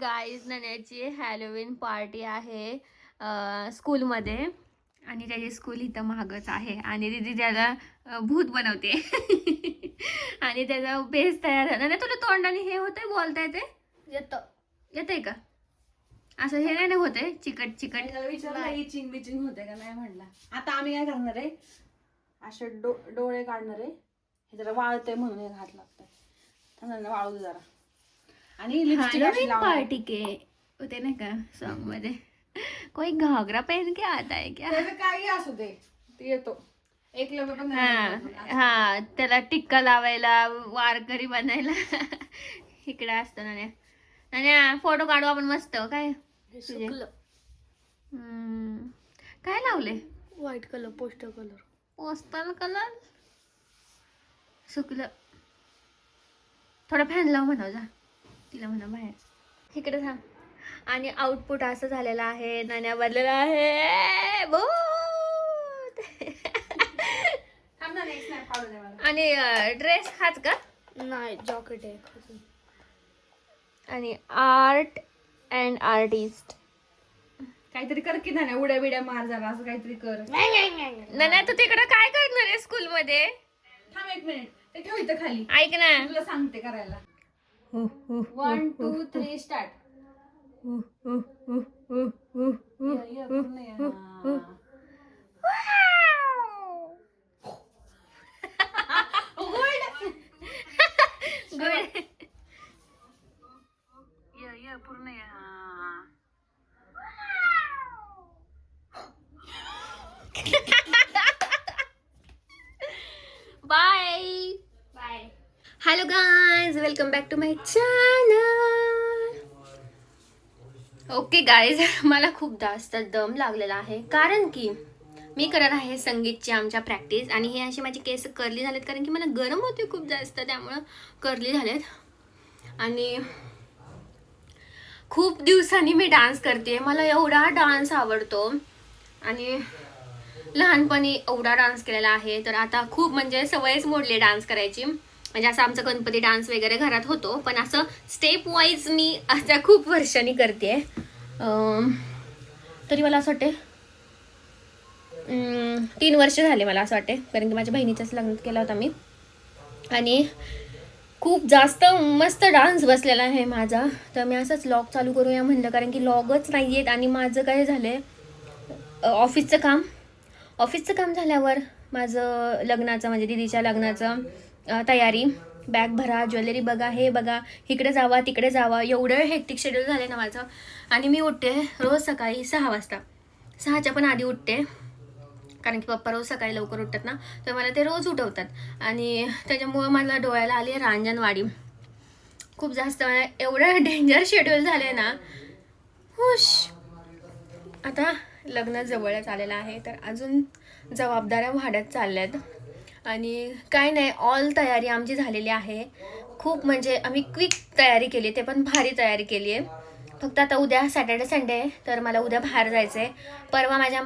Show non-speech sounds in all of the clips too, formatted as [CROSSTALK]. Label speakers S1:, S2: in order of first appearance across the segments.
S1: Guys नण्याची Halloween party आहे स्कूलमध्ये आणि त्याची स्कूल इथं महागच आहे. आणि दिदी त्याला भूत बनवते. [LAUGHS] आणि त्याचा बेस तयार झाला. नाही तुला तोंडाने हे होतंय बोलता येते
S2: येतं.
S1: येतंय का? असं हे नाही ना होतंय? चिकट चिकट.
S2: विचारलं इचिंग बिचिंग होते का? नाही म्हणला आता आम्ही काय करणार आहे? असे डो डोळे काढणार आहे. हे जरा वाळतंय म्हणून हे घात लागतंय. वाळू जरा. आणि लिपस्टिक अशी
S1: हॅलोविन
S2: लावणार
S1: पार्टी के होते नाही का सॉन्गमध्ये. कोई घागरा पहन के आता है क्या?
S2: त्याचं काही असू दे. ते येतो. एक लग्न पण
S1: हा
S2: नाही
S1: हा त्याला टिक्का लावायला वारकरी बनायला. इकडे असतं ना आणि फोटो काढू आपण मस्त काय? तुझे? हम्म. काय लावले?
S2: White colour poster colour
S1: postal colour सुकलं थोडा फॅन लाव म्हणा जा. तिला म्हणा बाहेर. इकडे थांब. आणि आउटपुट असं झालेलं आहे नाण्या बदलेला आहे.
S2: नाही
S1: आणि ड्रेस हाच का?
S2: नाही जॉकेट आहे.
S1: आणि आर्ट अँड आर्टिस्ट
S2: काहीतरी कर की नाही उड्या बिड्या मार जरा असं काहीतरी कर.
S1: नाण्या तू तिकडे काय करणार आहे स्कूल मध्ये?
S2: थांब एक मिनिट ते ठेव इथं खाली.
S1: ऐक ना.
S2: तुला सांगते करायला. One two three start
S1: good
S2: पूर्ण
S1: bye
S2: bye
S1: hello guys welcome back to my channel okay guys मला खूप जास्त दम लागलेला आहे. कारण की मी करत आहे संगीतची आमच्या प्रॅक्टिस आणि हे असे माझे केस करली झालेत कारण की मला गरम होते खूप जास्त त्यामुळं करली झालेत. आणि खूप दिवसांनी मी डान्स करते मला एवढा डान्स आवडतो. आणि लहानपणी एवढा डान्स केलेला आहे. तर आता खूप म्हणजे सवयच मोडली डान्स करायची. म्हणजे असं आमचा गणपती डान्स वगैरे घरात होतो. पण असं स्टेप वाईज मी आता खूप वर्षांनी करते. तरी मला असं वाटते तीन वर्ष झाले मला असं वाटते कारण की माझ्या बहिणीच्याच लग्न केला होता मी. आणि खूप जास्त मस्त डान्स बसलेला आहे माझा. तर मी असंच लॉग चालू करूया म्हणलं कारण की लॉगच नाही आहेत आणि माझं काय झालं आहे ऑफिसचं काम. ऑफिसचं काम झाल्यावर माझं लग्नाचं म्हणजे दिदीच्या लग्नाचं तयारी. बॅग भरा ज्वेलरी बघा हे बघा इकडे जावा तिकडे जावा. एवढं हेक्टिक शेड्यूल झालं ना माझं. आणि मी उठते रोज सकाळी सहा वाजता. सहाच्या पण आधी उठते. कारण की पप्पा रोज सकाळी लवकर उठतात ना. तर मला ते रोज उठवतात. आणि त्याच्यामुळं मला डोळ्याला आली आहे रांजणवाडी. खूप जास्त मला एवढं डेंजर शेड्यूल झालं ना. हुश. आता लग्न जवळच आलेलं आहे. तर अजून जबाबदाऱ्या वाढत चालल्या आहेत आणि काय नाही ऑल तयारी आमची झालेली आहे. खूप म्हणजे आम्ही क्विक तयारी केली ते पण भारी तयारी केली आहे. फक्त आता उद्या सॅटर्डे संडे आहे तर मला उद्या बाहेर जायचं आहे परवा माझ्या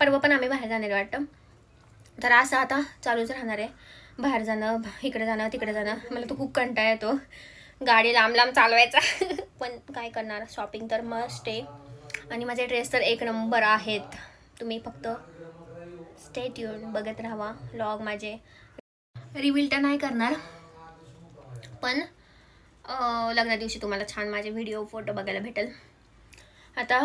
S1: परवा पण आम्ही बाहेर जाणार वाटतं. तर असं आता चालूच राहणार आहे. बाहेर जाणं इकडे जाणं तिकडे जाणं. मला तो खूप कंटाळा येतो. गाडी लांब लांब चालवायचा. [LAUGHS] पण काय करणार? शॉपिंग तर मस्ट आहे. आणि माझे ड्रेस तर एक नंबर आहेत. तुम्ही फक्त स्टे ट्यून बघत राहावा लॉग माझे. रिव्हील तर नाही करणार पण लग्ना दिवशी तुम्हाला छान माझे व्हिडिओ फोटो बघायला भेटेल. आता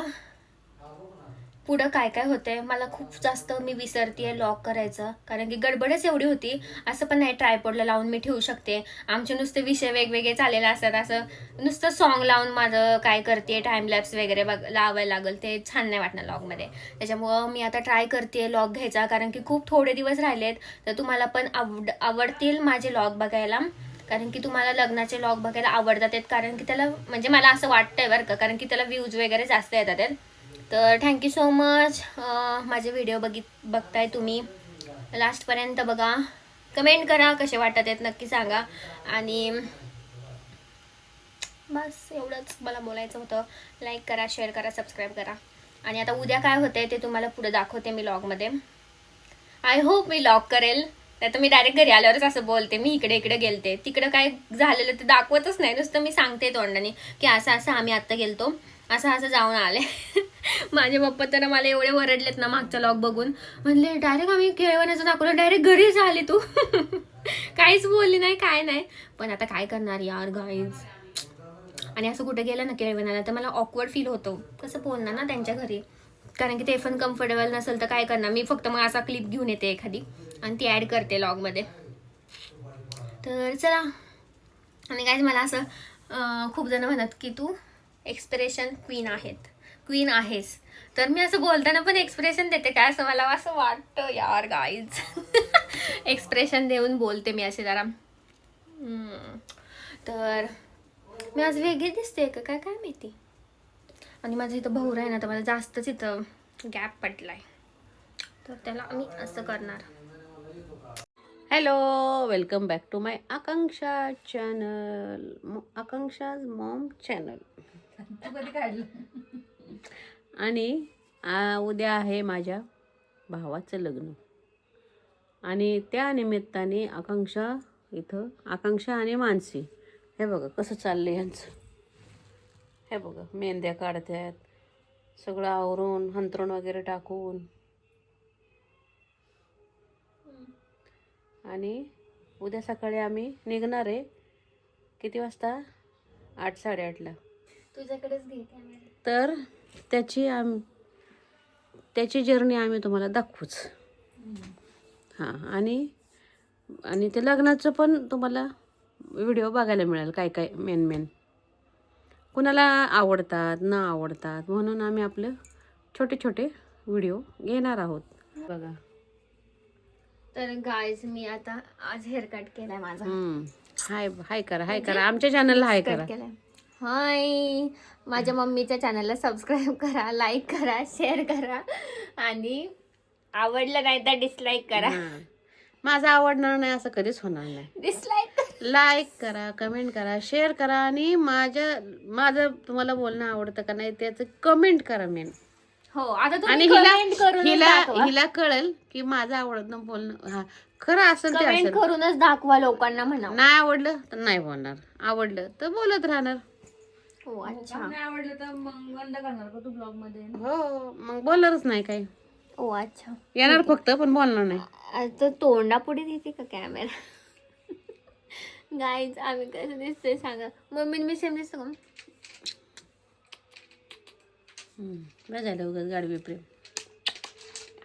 S1: पुढं काय काय होतंय मला खूप जास्त मी विसरते लॉक करायचं. कारण की गडबडच एवढी होती असं पण नाही ट्रायपॉडला लावून मी ठेवू शकते. आमचे नुसते विषय वेगवेगळे चाललेले असतात असं नुसतं सॉन्ग लावून माझं काय करते टाइमलॅप्स वगैरे बघ लावायला लागेल ते छान नाही वाटणार लॉगमध्ये त्याच्यामुळं मी आता ट्राय करते लॉग घ्यायचा कारण की खूप थोडे दिवस राहिलेत तर तुम्हाला पण आवड आवडतील माझे लॉग बघायला. कारण की तुम्हाला लग्नाचे लॉग बघायला आवडतात आहेत कारण की त्याला म्हणजे मला असं वाटतंय बरं का कारण की त्याला व्ह्यूज वगैरे जास्त येतात आहेत. तर थँक्यू सो मच माझे व्हिडिओ बघित बघताय तुम्ही. लास्टपर्यंत बघा. कमेंट करा कसे वाटत आहेत नक्की सांगा. आणि बस एवढंच मला बोलायचं होतं. लाईक करा शेअर करा सबस्क्राईब करा. आणि आता उद्या काय होतं ते तुम्हाला पुढे दाखवते मी लॉगमध्ये आय होप मी लॉग करेल. तर मी डायरेक्ट घरी आल्यावरच असं बोलते. मी इकडे इकडे गेलते. तिकडं काय झालेलं ते दाखवतच नाही. नुसतं मी सांगते तोंडाने की असं असं आम्ही आत्ता गेलतो. असं असं जाऊन आले. [LAUGHS] माझे पप्पा तर मला एवढे वरडलेत ना मागचा लॉग बघून. म्हणले डायरेक्ट आम्ही केळवण्याचं दाखवलं. डायरेक्ट घरीच आले तू. [LAUGHS] काहीच बोलली नाही काय नाही. पण आता काय करणार यार गाईज आणि असं कुठे गेलं ना केळवणाला तर मला ऑकवर्ड फील होतो. कसं बोलणार ना त्यांच्या घरी. कारण की ते पण कम्फर्टेबल नसेल तर काय करणार? मी फक्त मग असा क्लिप घेऊन येते एखादी. आणि ती ॲड करते लॉगमध्ये तर चला. आणि काय मला असं खूप जण म्हणत की तू एक्सप्रेशन क्वीन आहेत. क्वीन आहेस. तर मी असं बोलताना पण एक्सप्रेशन देते काय असं मला असं वाटतं यार गाईज एक्सप्रेशन [LAUGHS] देऊन बोलते मी असे जरा. तर मी आज वेगळी दिसते का? काय काय माहिती? आणि माझं इथं भाऊर आहे ना तर मला जास्तच इथं गॅप पडलाय. तर त्याला मी असं करणार.
S3: Hello welcome back to my Akanksha channel Akanksha's mom channel
S2: तू कधी काढलं?
S3: आणि आ, उद्या आहे माझ्या भावाचं लग्न. आणि त्या निमित्ताने आकांक्षा इथं आकांक्षा आणि मानसी. हे बघा कसं चाललं यांचं. हे बघा मेंद्या काढतात सगळं आवरून हंतरण वगैरे टाकून. आणि उद्या सकाळी आम्ही निघणार आहे किती वाजता? आठ साडेआठला.
S1: तुझ्याकडेच घे
S3: तर त्याची आम त्याची जर्नी आम्ही तुम्हाला दाखवूच. हां आणि आणि ते लग्नाचं पण तुम्हाला व्हिडिओ बघायला मिळेल काय काय मेन मेन कुणाला आवडतात न आवडतात म्हणून आम्ही आपलं छोटे छोटे व्हिडिओ घेणार आहोत. बघा.
S1: तर गायज मी आता आज हेअर कट केलाय माझा.
S3: हाय हाय करा हाय करा. आमच्या चॅनलला हाय करा.
S1: हाय. माझ्या मम्मीच्या चॅनलला सबस्क्राईब करा लाईक करा शेअर करा आणि आवडलं नाही तर डिसलाईक करा.
S3: माझं आवडणार नाही असं कधीच होणार नाही.
S1: डिसलाईक
S3: लाईक करा कमेंट करा शेअर करा आणि माझ्या माझं तुम्हाला बोलणं आवडतं का नाही त्याचं कमेंट करा मेन
S1: हो आता
S3: आणि
S1: तुम्ही
S3: हिला
S1: करूनच
S3: हिला
S1: दाखवा.
S3: हिला कळेल की माझं आवडतं बोलणं हा खरं असेल ते
S1: कमेंट
S3: असेल.
S1: करूनच दाखवा लोकांना म्हणा.
S3: नाही आवडलं तर नाही बोलणार. आवडलं तर बोलत राहणार.
S1: हो अच्छा.
S2: नाही आवडलं तर मग बंद करणार का तू ब्लॉगमध्ये
S3: हो मग बोलणारच नाही काही.
S1: ओ अच्छा.
S3: येणार फक्त पण बोलणार नाही.
S1: आता तोंडापुढे देते का कॅमेरा गाईज आम्ही कसं दिसतोय सांगा. मम्मीने मी सेम दिसतो का.
S3: बरं झालं उगाच गाडवी प्रेम?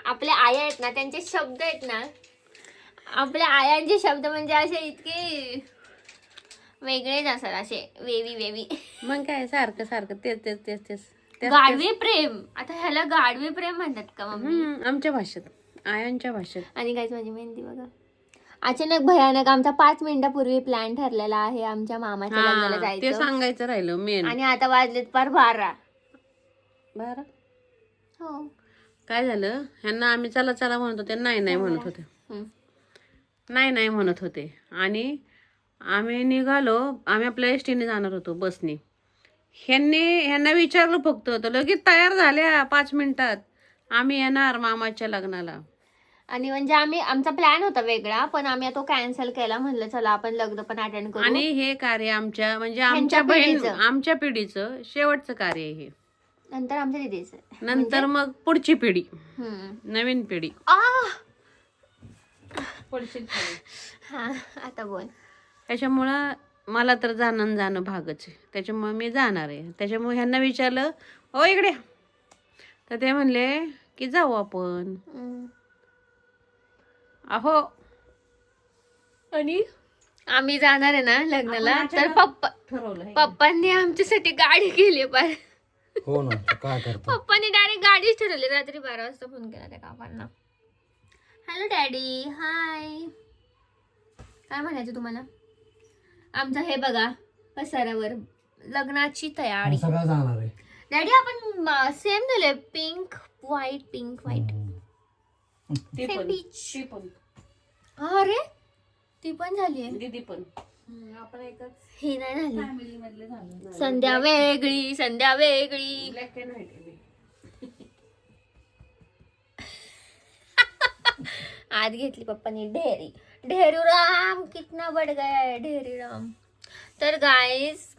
S1: आपल्या आया आहेत ना त्यांचे शब्द आहेत ना. आपल्या आयांचे शब्द म्हणजे असे इतके वेगळेच असतात असे वेवी वेवी.
S3: मग काय सारखं सारखं तेच तेच तेच तेच.
S1: गाढवे प्रेम. आता ह्याला गाढवे प्रेम म्हणतात का मम्मी?
S3: हम्म, आमच्या भाषेत आयांच्या भाषेत.
S1: आणि काहीच माझी मेहंदी बघा. अचानक भयानक आमचा पाच मिनिटापूर्वी प्लॅन ठरलेला आहे आमच्या मामाच्या लग्नाला
S3: हा, ते
S1: जायचं.
S3: सांगायचं राहिलं मेन
S1: आणि आता वाजलेत पार बारा.
S3: बरं?
S1: हो.
S3: काय झालं? ह्यांना आम्ही चला चला म्हणत होते नाही नाही म्हणत होते.
S1: हम्म.
S3: नाही नाही म्हणत होते. आणि आम्ही निघालो आम्ही आपल्या एस टीने जाणार होतो बसने. ह्यांनी ह्यांना विचारलं फक्त तर लगेच तयार झाल्या पाच मिनिटात. आम्ही येणार मामाच्या लग्नाला.
S1: आणि म्हणजे आम्ही आमचा प्लॅन होता वेगळा पण आम्ही तो कॅन्सल केला म्हणलं चला आपण लग्न पण अटेंड करू.
S3: आणि हे कार्य आमच्या म्हणजे आमच्या बहीण
S1: पिढीचं.
S3: आमच्या पिढीचं शेवटचं कार्य आहे हे.
S1: नंतर आमच्या दिदीचं.
S3: नंतर मग पुढची पिढी. नवीन पिढी.
S2: खाली.
S1: हा आता बोल.
S3: त्याच्यामुळं मला तर जाणं जाणं भागच आहे. त्याच्यामुळे मी जाणार आहे. त्याच्यामुळे ह्यांना विचारलं ओ इकडे या." तर ते म्हणले की जाऊ आपण. अहो.
S1: आणि? आम्ही जाणार आहे ना लग्नाला. तर पप्पा
S3: ठरवलं
S1: पप्पांनी आमच्यासाठी गाडी केली पार
S4: हो ना तर काय करतो?
S1: पप्पांनी डायरेक्ट गाडीच ठरवली. रात्री बारा वाजता फोन केला त्या काकांना. हॅलो डॅडी हाय काय म्हणायचं तुम्हाला? आमचं हे बघा पसारावर लग्नाची तयारी.
S4: सगळं जाणार आहे.
S1: डॅडी आपण सेम झालंय. पिंक व्हाईट पिंक व्हाईट
S3: ती
S1: सेम
S3: पण
S1: बीच
S3: ती पण.
S1: अरे ती पण झाली आहे.
S3: दीदी पण.
S2: हम्म, आपण एकच
S1: ही नाही झाली.
S2: फॅमिली मधले झालो.
S1: संध्या वेगळी संध्या वेगळी.
S3: ब्लॅक अँड व्हाईट
S1: आज घेतली पप्पानी ढेरी ढेरू राम कितना बड गया है ढेरी राम तर गाईज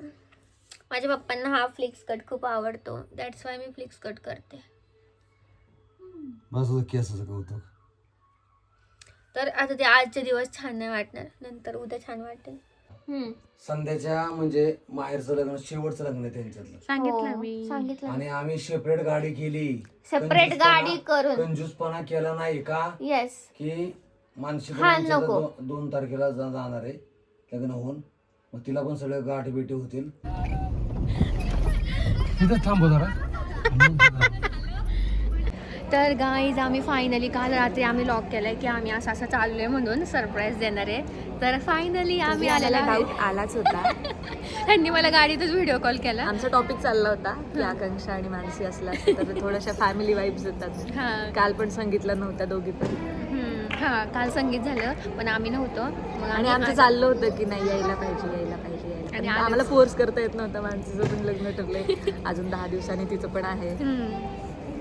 S1: माझ्या पप्पांना हा फ्लिक्स कट खूप आवडतो. दॅट्स वाय मी फ्लिक्स कट करते.
S4: केसाचं कौतुक.
S1: तर आता ते आजचे दिवस छान नाही वाटणार. नंतर उद्या छान वाटेल. हम्म.
S4: संध्याच्या म्हणजे माहेरचं लग्न शेवटचं लग्न आहे त्यांच्यातलं.
S3: सांगितलं
S1: हो,
S3: मी.
S1: सांगितलं.
S4: आणि आम्ही सेपरेट गाडी केली. कंजूसपणा-
S1: गाडी करून.
S4: कंजूसपणा केला नाही का?
S1: येस
S4: की मानसी
S1: हा, नको.
S4: दोन तारखेला जा- जाणार आहे लग्न होऊन. मग तिला पण सगळे गाठी भेटी होतील. तिथं थांबू जरा.
S1: तर गाईज आम्ही फायनली काल रात्री आम्ही लॉक केलंय की आम्ही असं असं चाललोय म्हणून सरप्राईज देणार आहे. तर फायनली आम्ही आलेला
S5: डाऊट
S1: आहे.
S5: आलाच होता. [LAUGHS]
S1: त्यांनी मला गाडीतच व्हिडिओ कॉल केला.
S5: आमचा टॉपिक चालला होता की आकांक्षा आणि मानसी असला तर थोड्याशा फॅमिली वाईब्स येतात.
S1: हा.
S5: काल पण सांगितलं नव्हत्या दोघी पण.
S1: हा काल संगीत झालं पण आम्ही नव्हतो. मग
S5: आणि आमचं चाललं होतं की नाही यायला पाहिजे यायला पाहिजे यायला
S1: आणि.
S5: आम्हाला फोर्स करता येत नव्हता मानसीचं पण लग्न ठरलंय. [LAUGHS] अजून दहा दिवसांनी तिचं पण आहे.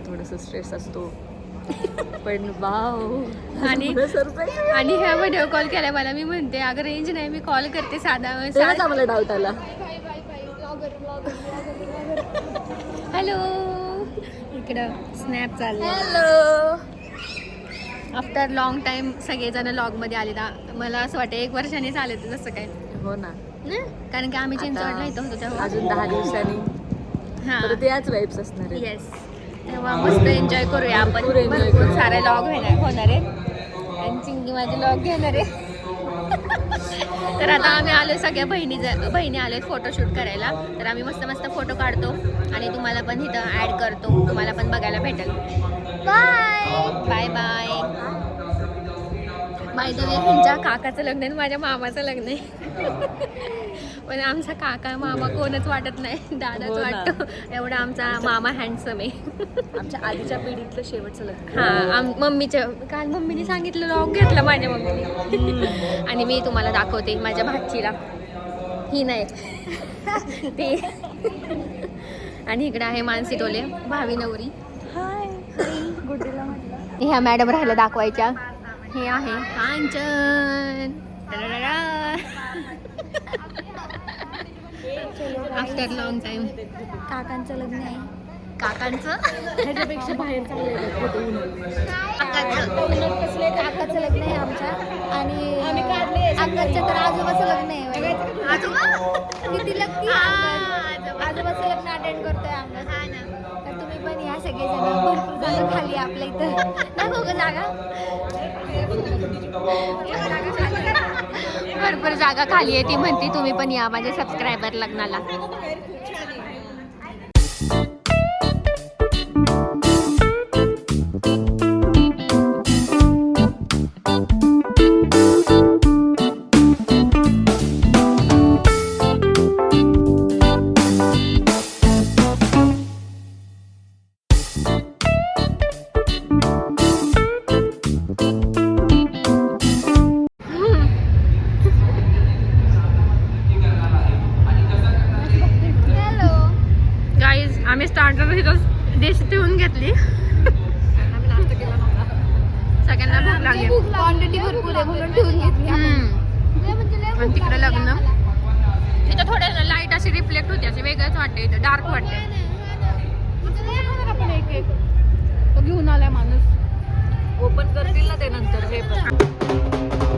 S5: थोडस स्ट्रेस असतो. पण वाव. [LAUGHS]
S1: आणि
S5: सरप्राईज
S1: आणि ह्या व्हिडिओ कॉल केला मला मी म्हणते अगं रेंज नाही मी कॉल करते साधा
S5: आम्हाला डाऊट आला.
S1: हॅलो इकडं स्नॅप चाललं
S5: हॅलो
S1: आफ्टर लॉंग टाइम सगळेजण लॉगमध्ये आले ना मला असं वाटतं एक वर्षाने आले तर जसं काय.
S5: हो ना?
S1: कारण की आम्ही चिंचवडला इथं होतो तेव्हा.
S5: अजून दहा दिवसांनी.
S1: हा.
S5: परत याच वाईब्स असणार आहेत.
S1: येस तेव्हा मस्त एन्जॉय करूया आपण.
S5: भरपूर enjoy
S1: भरपूर
S5: करू.
S1: सारे लॉग होणार होणार आहेत. आणि चिंगी माझे लॉग घेणार आहे [LAUGHS] तर आता आम्ही आलो सगळ्या बहिणी ज- बहिणी आले फोटोशूट करायला. तर आम्ही मस्त मस्त फोटो काढतो. आणि तुम्हाला पण इथं ॲड करतो. तुम्हाला पण बघायला भेटेल. Bye bye bye by the way ह्यांच्या काकाचं लग्न आहे माझ्या मामाचं लग्न आहे. पण आमचा काका मामा कोणच वाटत नाही. दादाच
S5: हो.
S1: वाटतो. एवढा आमचा मामा हँडसम आहे.
S5: आमच्या आधीच्या पिढीतलं शेवटचं लग्न.
S1: हा आम मम्मीच्या काल मम्मीने सांगितलं लॉक घेतला माझ्या मम्मीने. आणि मी तुम्हाला दाखवते माझ्या भाचीला. ही नाही. ते. आणि इकडे आहे मानसी टोले भावी नवरी.
S5: ह्या
S1: मॅडम राहिल्या दाखवायच्या. हे आहे कांचन. आफ्टर लॉंग टाइम
S6: काकांचं लग्न आहे.
S1: काकांचं?
S5: ह्याच्यापेक्षा बाहेर
S1: काकांचं.
S6: काकाचं लग्न आहे आमच्या. आणि आकांच्या तर आजोबाचं लग्न आहे. किती लग्न? आजोबाचं लग्न अटेंड करतोय आम्ही. सगळेजण भरपूर जागा खाली आपल्या इथं. नको हो ग जागा?
S1: भरपूर जागा खाली आहे ती म्हणते तुम्ही पण या माझ्या सबस्क्रायबर लग्नाला. आणि तिकडे लग्न. इथं थोडं लाइट अशी रिफ्लेक्ट होते असे वेगळंच वाटते इथं डार्क वाटते
S2: आपण एक एक तो घेऊन आलाय माणूस.
S5: ओपन करतील ना ते नंतर हे पण.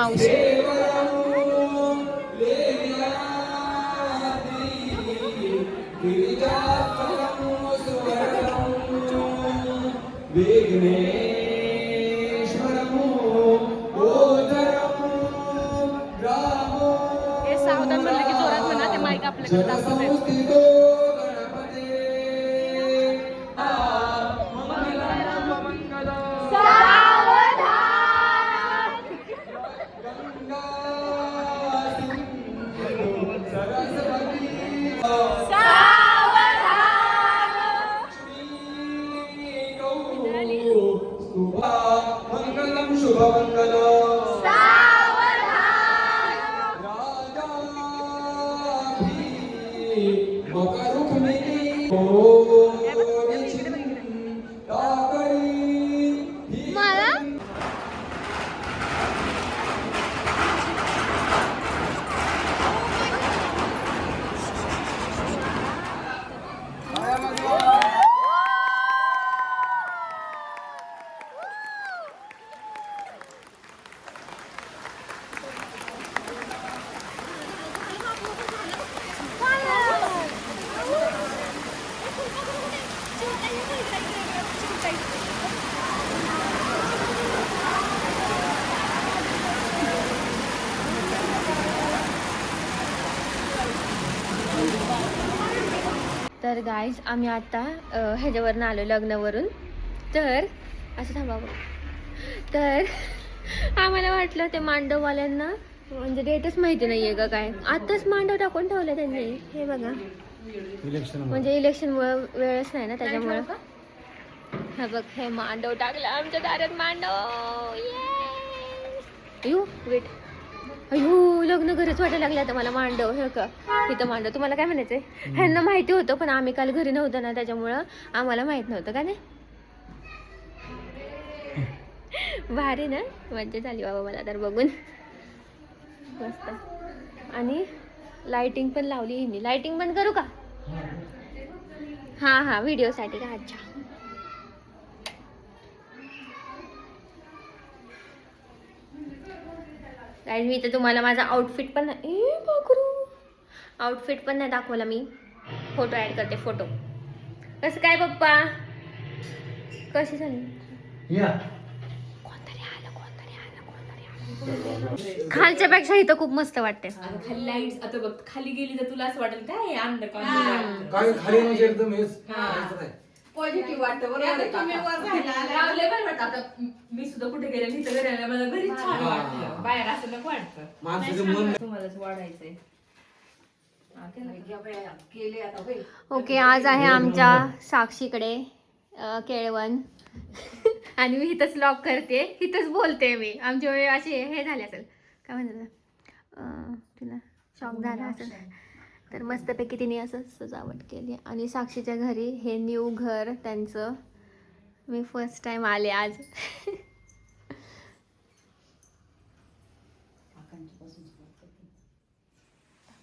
S1: मावशी.
S2: हे सावधान म्हणलं की जोरात म्हणा ते माईक आपल्याकडे दाखवते
S1: तर गाईज आम्ही आता ह्याच्यावरनं आलो लग्नावरून. तर असं थांबावं तर आम्हाला वाटलं ते मांडववाल्यांना म्हणजे डेटच माहिती नाही आहे का काय. आत्ताच मांडव टाकून ठेवलं त्यांनी. हे बघा.
S4: इलेक्शन
S1: म्हणजे इलेक्शन वेळच नाही ना त्याच्यामुळं. हा बघ हे मांडव टाकलं आमच्या दारात मांडव. यू वेट अयो लग्न घरीच वाटायला लागलं आता मला मांडव हे का? इथं मांडव. तुम्हाला काय म्हणायचंय? ह्यांना माहिती होतं पण आम्ही काल घरी नव्हतो ना त्याच्यामुळं आम्हाला माहीत नव्हतं का नाही? भारी ना? मज्जा झाली बाबा मला तर बघून. मस्त. आणि लाइटिंग पण लावली हिने. लाइटिंग बंद करू का? हा हा व्हिडिओसाठी का? अच्छा. काय मी तर तुम्हाला माझा आउटफिट पण आउटफिट पण नाही दाखवला मी. फोटो ॲड करते फोटो कसं काय पप्पा? कशी झाली?
S4: या.
S1: कोणतरी आलं कोणतरी आलं कोणतरी आलं. खालच्या पेक्षा इथं खूप मस्त वाटते.
S2: खाली लाइट आता बघ खाली गेली तर तुला असं वाटेल काय अंडर
S4: काय खाली म्हणजे एकदम.
S2: पॉझिटिव्ह वाटतं बरोबर तुम्ही वर राहिले पण वाटतं. आता मी सुद्धा कुठे गेले मी तर घरी मला घरीच छान वाटतं. बाहेर असं नको वाटतं.
S4: माणसाचं मन
S2: तुम्हालाच वाढायचंय.
S1: ओके आज आहे आमच्या साक्षीकडे अ, केळवण आणि मी इथंच लॉक करते. इथंच बोलते मी. आमची वेळ अशी हे झाले असेल. काय म्हणतात अ, तिला शॉक झाला असेल. तर मस्तपैकी तिने असं सजावट केली. आणि साक्षीच्या घरी हे न्यू घर त्यांचं. मी फर्स्ट टाइम आले आज.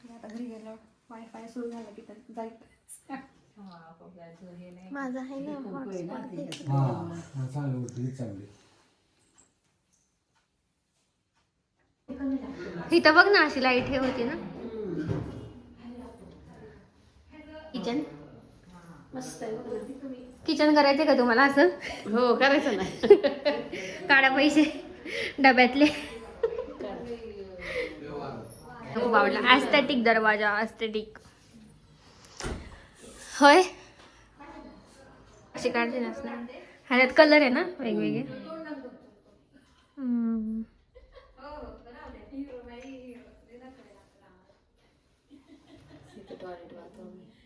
S2: आता घरी गेल्यावर वायफाय सुरू झालं की तर जायचं
S1: माझा आहे ना इथं बघ ना अशी लाइट हे होती ना. किचन? किचन करायचे का तुम्हाला असं?
S3: हो करायचं नाही
S1: काढा पैसे. डब्यातले. खूप आवडला ॲस्थेटिक दरवाजा ॲस्थेटिक होय? अशी काढते ना ह्याच्यात कलर आहे ना वेगवेगळे?